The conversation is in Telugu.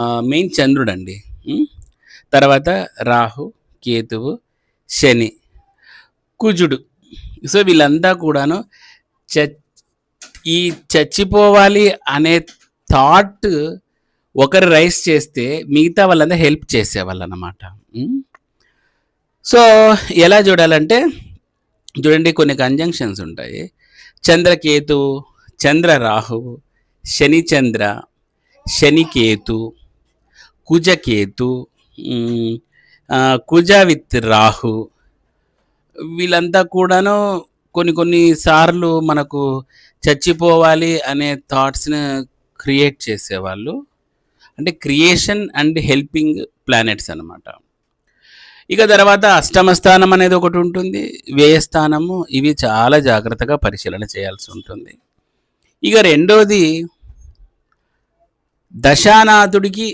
మెయిన్ చంద్రుడు అండి తర్వాత రాహు కేతువు శని. కుజుడు. సో వీళ్ళంతా కూడాను చ ఈ చచ్చిపోవాలి అనే థాట్ ఒకరు రైస్ చేస్తే మిగతా వాళ్ళంతా హెల్ప్ చేసేవాళ్ళు అన్నమాట సో ఎలా చూడాలంటే చూడండి కొన్ని కంజంక్షన్స్ ఉంటాయి. చంద్రకేతు చంద్ర రాహు శని చంద్ర శనికేతు కుజకేతు కుజ విత్ రాహు. వీళ్ళంతా కూడాను కొన్ని కొన్ని సార్లు మనకు చచ్చిపోవాలి అనే థాట్స్ని క్రియేట్ చేసేవాళ్ళు. అంటే క్రియేషన్ అండ్ హెల్పింగ్ ప్లానెట్స్ అనమాట ఇక తర్వాత అష్టమ స్థానం అనేది ఒకటి ఉంటుంది. వ్యయస్థానము ఇవి చాలా జాగ్రత్తగా పరిశీలన చేయాల్సి ఉంటుంది. ఇక రెండోది దశానాథుడికి